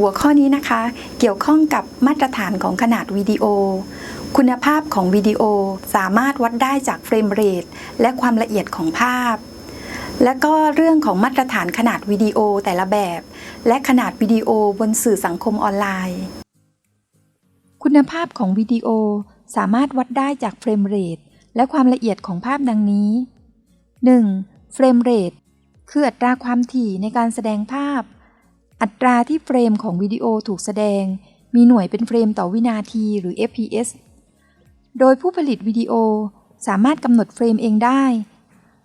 หัวข้อนี้นะคะ เกี่ยวข้องกับมาตรฐานของขนาดวิดีโอ คุณภาพของวิดีโอสามารถวัดได้จากเฟรมเรทและความละเอียดของภาพ และก็เรื่องของมาตรฐานขนาดวิดีโอแต่ละแบบ และขนาดวิดีโอบนสื่อสังคมออนไลน์ คุณภาพของวิดีโอสามารถวัดได้จากเฟรมเรทและความละเอียดของภาพดังนี้ 1. เฟรมเรทคืออัตราความถี่ในการแสดงภาพ อัตราที่เฟรมของวิดีโอถูกแสดง มีหน่วยเป็นเฟรมต่อวินาทีหรือ fps โดยผู้ผลิตวิดีโอสามารถกำหนดเฟรมเองได้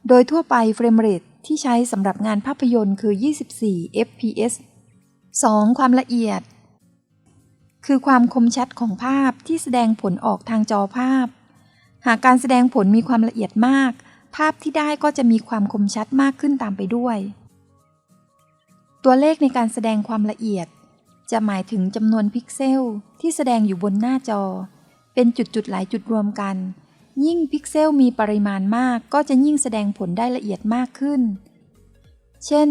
โดยทั่วไปเฟรมเรทที่ใช้สำหรับงานภาพยนตร์คือ 24 fps 2. ความละเอียด คือความคมชัดของภาพที่แสดงผลออกทางจอภาพ หากการแสดงผลมีความละเอียดมาก ภาพที่ได้ก็จะมีความคมชัดมากขึ้นตามไปด้วย ตัวเลขในการแสดงความละเอียด จะหมายถึงจำนวนพิกเซลที่แสดงอยู่บนหน้าจอ เป็นจุดๆหลายจุดรวมกัน ยิ่งพิกเซลมีปริมาณมากก็จะยิ่งแสดงผลได้ละเอียดมากขึ้น เช่น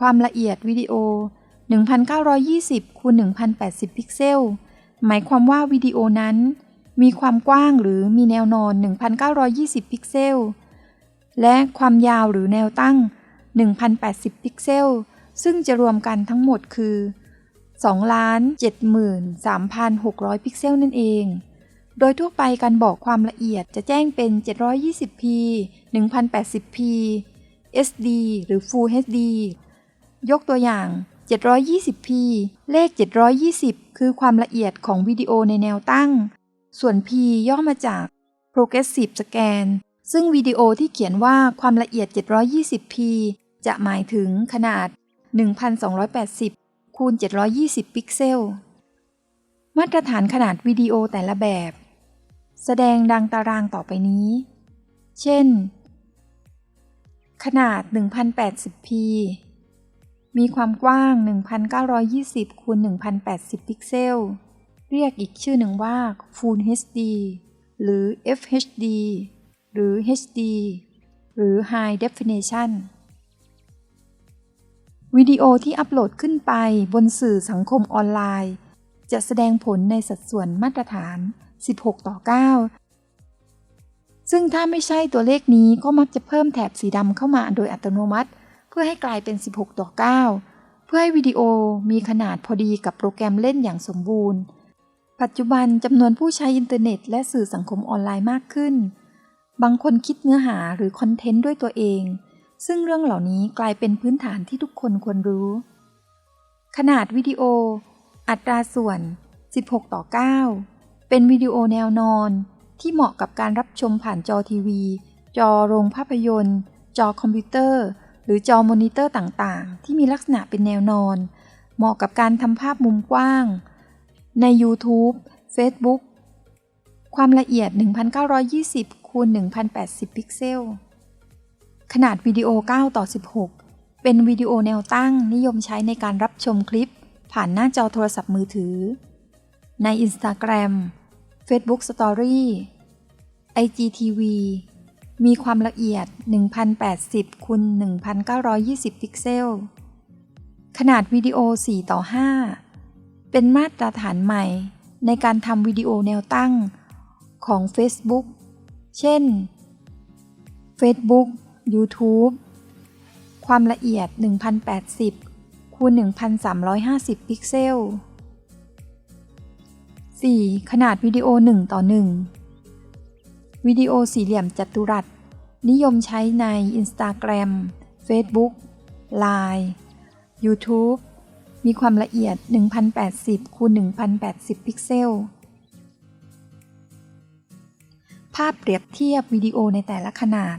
ความละเอียดวิดีโอ 1920คูณ1080 พิกเซล หมายความว่าวิดีโอนั้น มีความกว้างหรือมีแนวนอน 1920 พิกเซล และความยาวหรือแนวตั้ง 1080 พิกเซล ซึ่งจะรวมกันทั้งหมดคือ2,73,600 พิกเซลนั่นเอง โดยทั่วไปการบอกความละเอียดจะแจ้งเป็น 720p 1080p SD หรือ Full HD ยกตัวอย่าง 720p เลข 720 คือความละเอียดของวิดีโอในแนวตั้ง ส่วน p ย่อมาจาก progressive scan ซึ่งวิดีโอที่เขียนว่าความละเอียด 720p จะหมายถึงขนาด 1280 คูณ 720 พิกเซล มาตรฐานขนาดวิดีโอแต่ละแบบ แสดงดังตารางต่อไปนี้ เช่น ขนาด 1080p มีความกว้าง 1920 คูณ 1080 พิกเซล เรียกอีกชื่อหนึ่งว่า Full HD หรือ FHD หรือ HD หรือ High Definition วิดีโอที่อัปโหลดขึ้นไปบนสื่อสังคมออนไลน์ จะแสดงผลในสัดส่วนมาตรฐาน 16 ต่อ 9 ซึ่งถ้าไม่ใช่ตัวเลขนี้ก็มักจะเพิ่มแถบสีดำเข้ามาโดยอัตโนมัติ เพื่อให้กลายเป็น 16 ต่อ 9 เพื่อให้วิดีโอมีขนาดพอดีกับโปรแกรมเล่นอย่างสมบูรณ์ ปัจจุบันจำนวนผู้ใช้อินเทอร์เน็ต และสื่อสังคมออนไลน์มากขึ้น บางคนคิดเนื้อหาหรือคอนเทนต์ด้วยตัวเอง ซึ่งเรื่องเหล่านี้กลายเป็นพื้นฐานที่ทุกคนควรรู้ ขนาดวิดีโอ อัตราส่วน 16 ต่อ 9 เป็นวิดีโอแนวนอน ที่เหมาะกับการรับชมผ่านจอทีวี จอโรงภาพยนตร์ จอคอมพิวเตอร์ หรือจอมอนิเตอร์ต่างๆ ที่มีลักษณะเป็นแนวนอน เหมาะกับการทำภาพมุมกว้าง ใน YouTube Facebook ความละเอียด 1920 คูณ 1080 พิกเซล ขนาดวิดีโอ 9 ต่อ 16 เป็นวิดีโอแนวตั้งนิยมใช้ในการรับชมคลิป ผ่านหน้าจอโทรศัพท์มือถือ ใน Instagram Facebook Story IGTV มีความละเอียด 1080คูณ1920 พิกเซล ขนาดวิดีโอ 4 ต่อ 5 เป็นมาตรฐานใหม่ในการทำวิดีโอแนวตั้งของ Facebook เช่น Facebook YouTube ความละเอียด 1080 คูณ 1350 พิกเซล 4. ขนาดวิดีโอ 1 ต่อ 1 วิดีโอสี่เหลี่ยมจัตุรัส นิยมใช้ใน Instagram Facebook Line YouTube มีความละเอียด 1080 คูณ 1080 พิกเซล ภาพเปรียบเทียบวิดีโอในแต่ละขนาด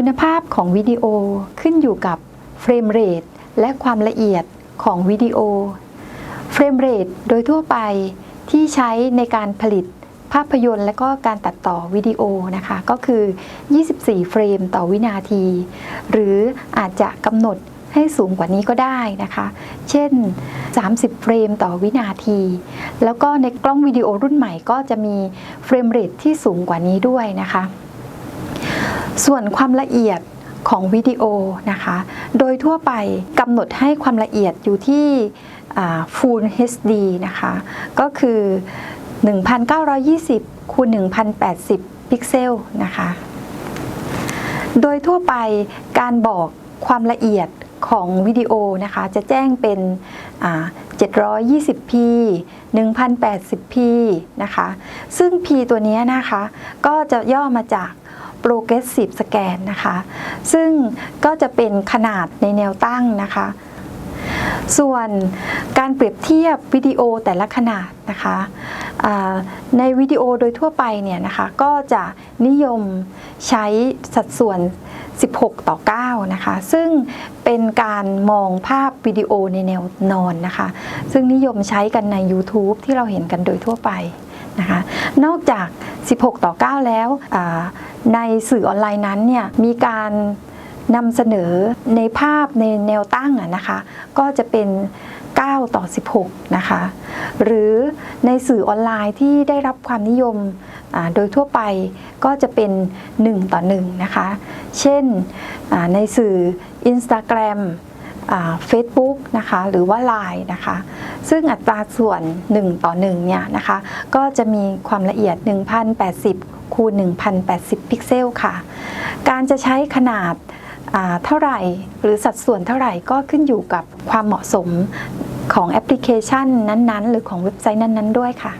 คุณภาพของวิดีโอขึ้นอยู่กับเฟรมเรทและความละเอียดของวิดีโอ เฟรมเรทโดยทั่วไปที่ใช้ในการผลิตภาพยนตร์และก็การตัดต่อวิดีโอนะคะ ก็คือ 24 เฟรมต่อวินาที หรืออาจจะกำหนดให้สูงกว่านี้ก็ได้นะคะ เช่น 30 เฟรมต่อวินาที แล้วก็ในกล้องวิดีโอรุ่นใหม่ก็จะมีเฟรมเรทที่สูงกว่านี้ด้วยนะคะ ส่วนความละเอียดของวิดีโอนะคะ โดยทั่วไปกำหนดให้ความละเอียดอยู่ที่ Full HD นะคะ ก็คือ 1920คูณ1080 พิกเซลนะคะ โดยทั่วไปการบอกความละเอียดของวิดีโอนะคะ จะแจ้งเป็นอ่า 720p 1080p นะคะ ซึ่ง p ตัวนี้นะคะ ก็จะย่อมาจาก progressive scan นะคะ ซึ่งก็จะเป็นขนาดในแนวตั้งนะคะ ส่วนการเปรียบเทียบวิดีโอแต่ละขนาดนะคะในวิดีโอโดยทั่วไปเนี่ยนะคะก็จะนิยมใช้สัดส่วน 16 ต่อ 9 นะคะ ซึ่งเป็นการมองภาพวิดีโอในแนวนอนนะคะ ซึ่งนิยมใช้กันใน YouTube ที่เราเห็นกันโดยทั่วไปนะคะ นอกจาก 16 ต่อ 9 แล้วอ ในสื่อออนไลน์นั้นเนี่ยมีการนำเสนอในภาพในแนวตั้งอะนะคะ ก็จะเป็น 9 ต่อ 16 นะคะ หรือในสื่อออนไลน์ที่ได้รับความนิยมอ่าโดยทั่วไปก็จะเป็น 1 ต่อ 1 นะคะ เช่นอ่าในสื่อ Instagram เฟซบุ๊กนะคะหรือว่า Line นะคะ ซึ่งอัตราส่วน 1 ต่อ 1 เนี่ยนะคะ ก็จะมีความละเอียด 1080 คูณ1080 พิกเซลค่ะ การจะใช้ขนาดเท่าไหร่หรือสัดส่วนเท่าไหร่ก็ขึ้นอยู่กับความเหมาะสมของแอปพลิเคชันนั้นๆ หรือของเว็บไซต์นั้น ๆ ด้วยค่ะ